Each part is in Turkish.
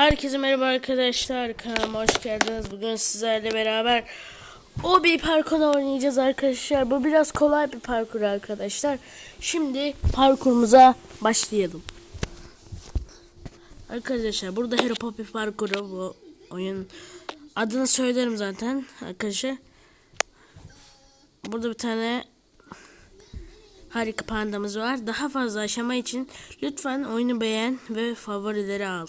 Herkese merhaba arkadaşlar. Kanalıma hoş geldiniz. Bugün sizlerle beraber o bir parkur oynayacağız arkadaşlar. Bu biraz kolay bir parkur arkadaşlar. Şimdi parkurumuza başlayalım. Arkadaşlar burada Hero Poppy parkuru bu oyun adını söylerim zaten arkadaşlar. Burada bir tane harika pandamız var. Daha fazla aşama için lütfen oyunu beğen ve favorileri al.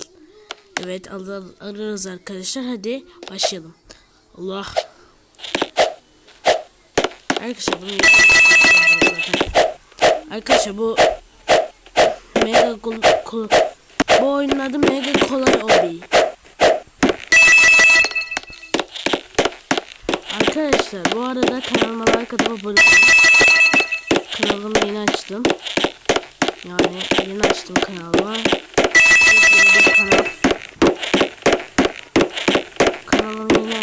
Evet al alırız arkadaşlar. Hadi başlayalım. Allah. Arkadaşlar bunu. Arkadaşlar bu mega kol, kol, bu oyunun adı mega kolay obi. Arkadaşlar bu arada kanalıma like atıp abone. Kanalımı yeni açtım. Yani yeni açtım kanalımı. Yeni bir kanal. Kanalımı yeni.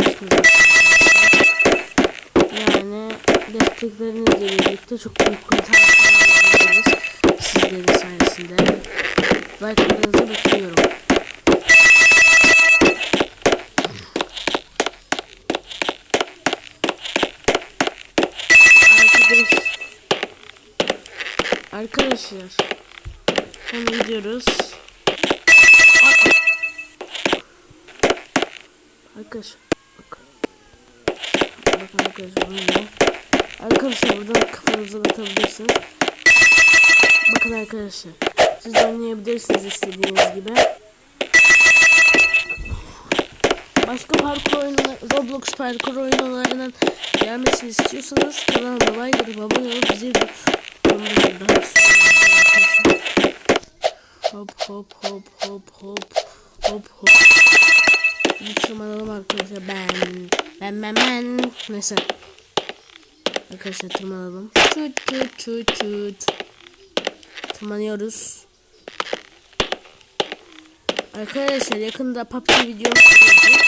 Yani desteklerinizle birlikte çok büyük kurtarmalar alabiliriz. Sizlerin sayesinde. Like'larınızı bekliyorum. Arkadaş, arkadaşlar hemen gidiyoruz. Ay, ay. Arkadaşlar bakın. Bakın arkadaşlar böyle. Arkadaşlar buradan kafanızı atabilirsiniz. Bakın arkadaşlar. Siz oynayabilirsiniz istediğiniz gibi. Başka parkur oyunları, Roblox parkur oyunlarının gelmesini istiyorsanız kanalıma like atıp abone olup bizi daha Hop hop hop hop hop hop hop. Bir tırmanalım arkadaşlar. Ben ben ben ben. Neyse. Arkadaşlar tırmanalım çut çut çut çut. Tırmanıyoruz. Arkadaşlar yakında PUBG videomuz gelecek.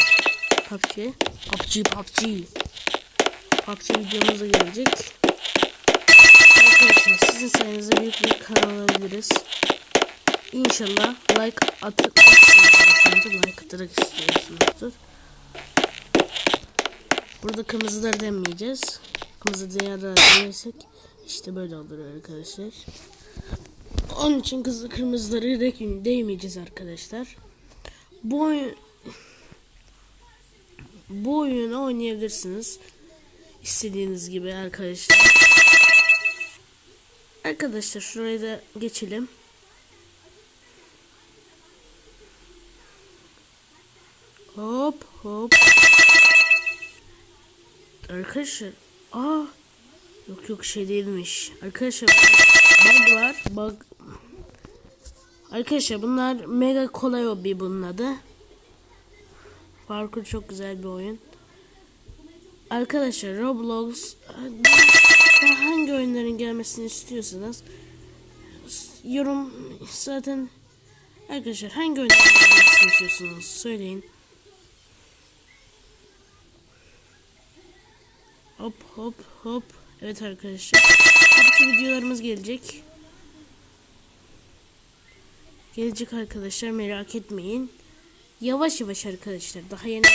PUBG PUBG PUBG PUBG videomuz da gelecek. Arkadaşlar sizin sayenizde büyük bir kanal olabiliriz İnşallah like atıp. Like atarak istiyorsunuzdur. Burada kırmızıları demeyeceğiz. Kırmızı değerler denersek işte böyle olur arkadaşlar. Onun için kızı kırmızıları değmeyeceğiz arkadaşlar. Bu oyun bu oyunu oynayabilirsiniz. İstediğiniz gibi arkadaşlar. Arkadaşlar şuraya da geçelim. Hop hop. Arkadaşlar. Aa. Yok yok şey değilmiş. Arkadaşlar bug var. Bug. Arkadaşlar bunlar mega kolay hobi bunun adı. Parkur çok güzel bir oyun. Arkadaşlar Roblox hangi oyunların gelmesini istiyorsanız yorum zaten arkadaşlar hangi oyunların gelmesini istiyorsunuz söyleyin. Hop hop hop. Evet arkadaşlar. PUBG videolarımız gelecek. Gelecek arkadaşlar merak etmeyin. Yavaş yavaş arkadaşlar. Daha yeni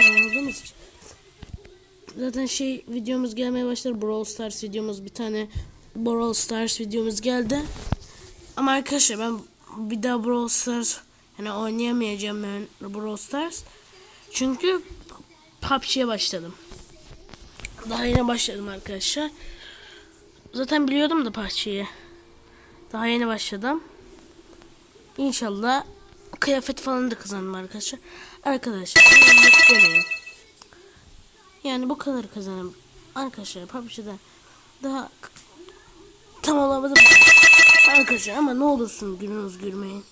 olduğumuz. Zaten şey videomuz gelmeye başlar. Brawl Stars videomuz bir tane Brawl Stars videomuz geldi. Ama arkadaşlar ben bir daha Brawl Stars yani oynayamayacağım ben Brawl Stars. Çünkü PUBG'ye başladım. Daha yeni başladım arkadaşlar. Zaten biliyordum da parçayı. Daha yeni başladım. İnşallah kıyafet falan da kazandım arkadaşlar. Arkadaşlar demeyin. Yani bu kadar kazanım. Arkadaşlar PUBG'de daha tam olamadım. Arkadaşlar ama ne olursun gününüz gülmeyin.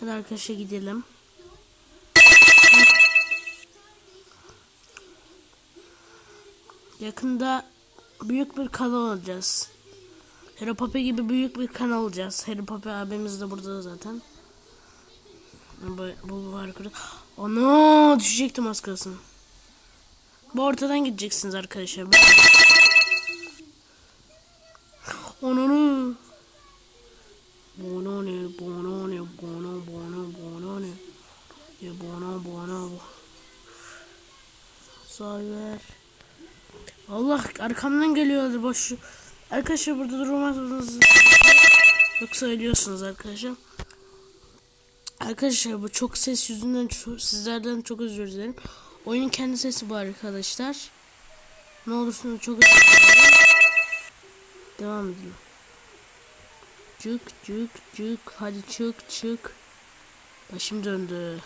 Hadi arkadaşlar gidelim. Yakında büyük bir kanal olacağız. Harry Potter gibi büyük bir kanal olacağız. Harry Potter abimiz de burada zaten. Bu, bu var yukarı. Ana düşecektim az kalsın. Bu ortadan gideceksiniz arkadaşlar. Onunu. Bono ne bono ne bono bono bono ne. Ya bono bono. Sayver. Allah arkamdan geliyordu boş. Arkadaşlar burada durmazsınız. Yoksa ölüyorsunuz arkadaşlar. Arkadaşlar bu çok ses yüzünden sizlerden çok özür dilerim. Oyunun kendi sesi bu arkadaşlar. Ne olursunuz çok özür dilerim. Devam edelim. Çık çık çık hadi çık çık. Başım döndü.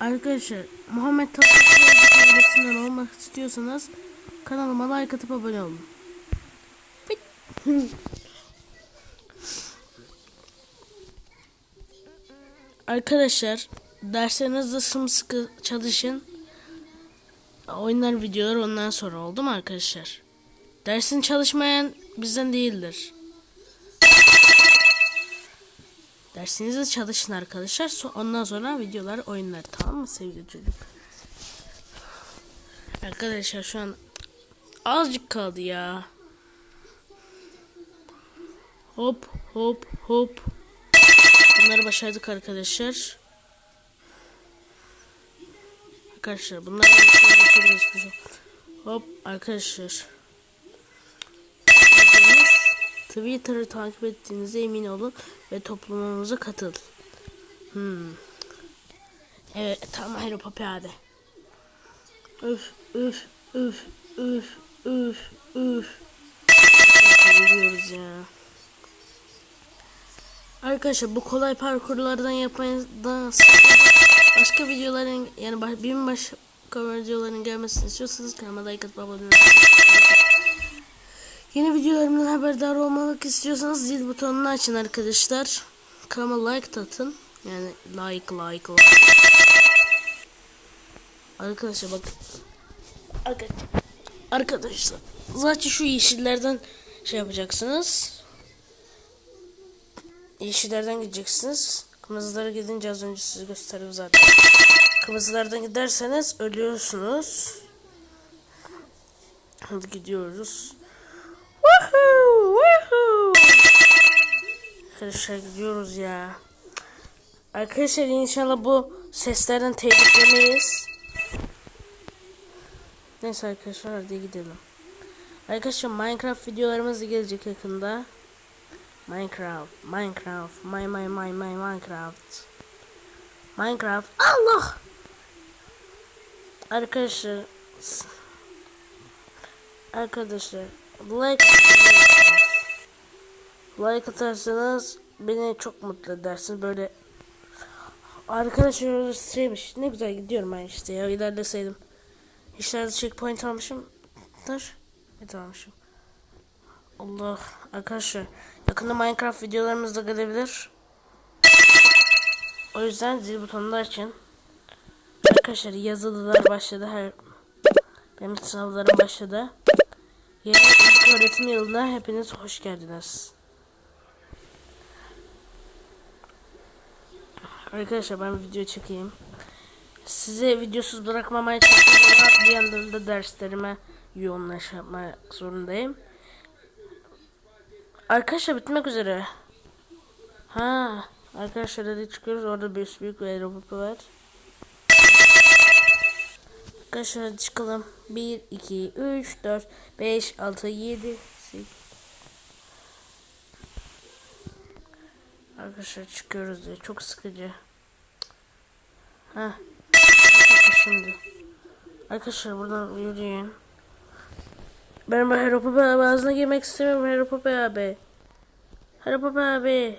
Arkadaşlar Muhammed Tatlıtuğ ailesinden olmak istiyorsanız kanalıma like atıp abone olun. Arkadaşlar derslerinizde sımsıkı çalışın. Oyunlar videolar ondan sonra oldu mu arkadaşlar? Dersin çalışmayan bizden değildir. Dersinizde çalışın arkadaşlar. Ondan sonra videolar, oyunlar tamam mı sevgili çocuk? Arkadaşlar şu an azıcık kaldı ya. Hop hop hop. Bunları başardık arkadaşlar. Arkadaşlar bunları başardık. Hop arkadaşlar. Twitter'ı takip ettiğinize emin olun ve toplumumuza katıl. Hmm. Evet tamam Hero Papi abi. Üf üf üf üf üf üf. Ya. Arkadaşlar bu kolay parkurlardan yapmayı başka videoların yani benim başka videoların gelmesini istiyorsanız kanalıma like atıp abone olmayı Yeni videolarımdan haberdar olmak istiyorsanız zil butonunu açın arkadaşlar. Kanalıma like atın. Yani like like like. Arkadaşlar bak. Arka- Arkadaşlar zaten şu yeşillerden şey yapacaksınız. Yeşillerden gideceksiniz. Kırmızılara gidince az önce size gösterdim zaten. Kırmızılardan giderseniz ölüyorsunuz. Hadi gidiyoruz. Arkadaşlar gidiyoruz ya. Arkadaşlar inşallah bu seslerden telif yemeyiz. Neyse arkadaşlar hadi gidelim. Arkadaşlar Minecraft videolarımız da gelecek yakında. Minecraft, Minecraft, my my my my Minecraft. Minecraft. Allah! Arkadaşlar Arkadaşlar like like atarsanız beni çok mutlu edersiniz. Böyle arkadaşlar şeymiş ne güzel gidiyorum ben işte ya. İlerleseydim. İşlerde checkpoint almışım. Dur. Evet almışım? Allah arkadaşlar yakında Minecraft videolarımız da gelebilir. O yüzden zil butonunu açın. Arkadaşlar yazılılar başladı. Her benim sınavlarım başladı. Yeni öğretim yılına hepiniz hoş geldiniz. Arkadaşlar ben video çekeyim. Size videosuz bırakmamaya çalışıyorum bir yandan da derslerime yoğunlaşmak zorundayım. Arkadaşlar bitmek üzere. Ha, arkadaşlar hadi çıkıyoruz. Orada bir büyük bir aeropopu var. Arkadaşlar hadi çıkalım. 1, 2, 3, 4, 5, 6, 7, Arkadaşlar çıkıyoruz diye. Çok sıkıcı. Ha. Şimdi. Arkadaşlar buradan yürüyün. Ben bu Harry Potter abi ağzına girmek istemiyorum Harry Potter abi. Harry Potter abi.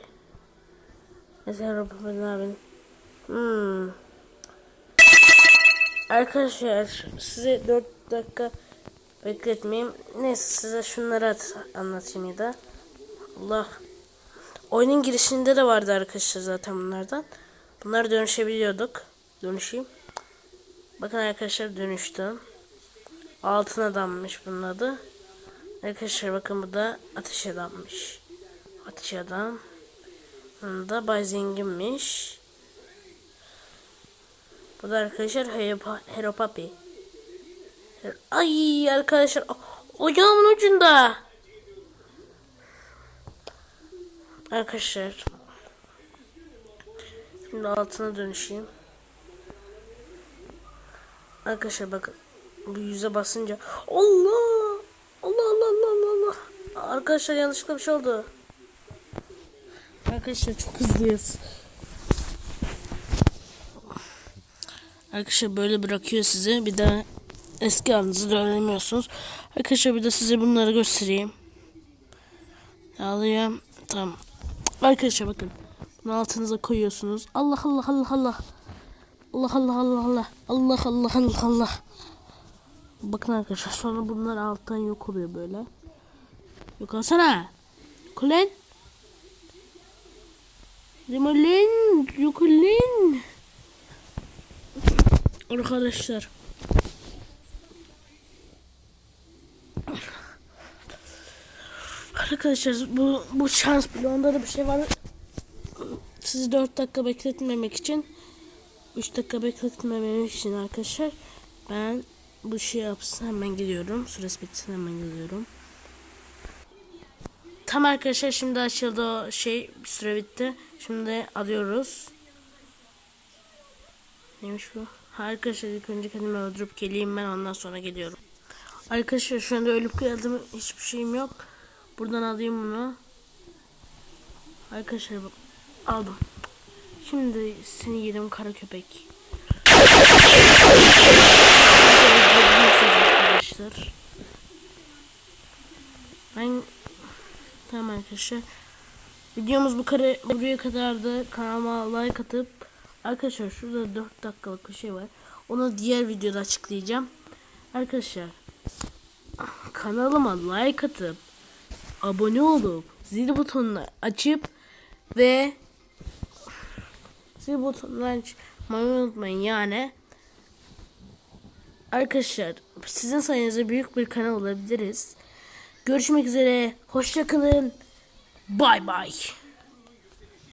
Neyse Harry Potter abi. Hmm. Arkadaşlar size 4 dakika bekletmeyeyim. Neyse size şunları at, anlatayım ya da. Allah. Oyunun girişinde de vardı arkadaşlar zaten bunlardan. Bunlar dönüşebiliyorduk. Dönüşeyim. Bakın arkadaşlar dönüştüm. Altın adammış bunun adı. Arkadaşlar bakın bu da ateş adammış. Ateş adam. Bunun da Bay Zengin'miş. Bu da arkadaşlar Hero Papi. Ay arkadaşlar ocağımın ucunda. Arkadaşlar Şimdi altına dönüşeyim. Arkadaşlar bakın. Bu yüze basınca. Allah! Allah Allah Allah Allah. Arkadaşlar yanlışlıkla bir şey oldu. Arkadaşlar çok hızlıyız. Arkadaşlar böyle bırakıyor sizi. Bir daha eski halinizi de öğrenemiyorsunuz. Arkadaşlar bir de size bunları göstereyim. Alıyorum. Tamam. Arkadaşlar bakın. Bunu altınıza koyuyorsunuz. Allah Allah Allah Allah. Allah Allah Allah Allah. Allah Allah Allah Allah. Bakın arkadaşlar sonra bunlar alttan yok oluyor böyle. Yok olsana. Kulen. Limolin. Yukulin. Arkadaşlar. Arkadaşlar bu bu şans bloğunda da bir şey var. Sizi 4 dakika bekletmemek için 3 dakika bekletmemek için arkadaşlar ben bu şey yapsın hemen gidiyorum. Süresi bitsin hemen gidiyorum. Tam arkadaşlar şimdi açıldı o şey süre bitti. Şimdi alıyoruz. Neymiş bu? Arkadaşlar ilk önce kendimi öldürüp geleyim ben ondan sonra geliyorum. Arkadaşlar şu anda ölüp geldim hiçbir şeyim yok. Buradan alayım bunu. Arkadaşlar bak aldım. Şimdi seni yedim kara köpek. Arkadaşlar. Ben tamam arkadaşlar. Videomuz bu kare buraya kadardı. Kanalıma like atıp arkadaşlar şurada 4 dakikalık bir şey var. Onu diğer videoda açıklayacağım. Arkadaşlar kanalıma like atıp abone olup zil butonunu açıp ve zil butonunu açmayı unutmayın. Yani arkadaşlar sizin sayenizde büyük bir kanal olabiliriz. Görüşmek üzere. Hoşçakalın bay bay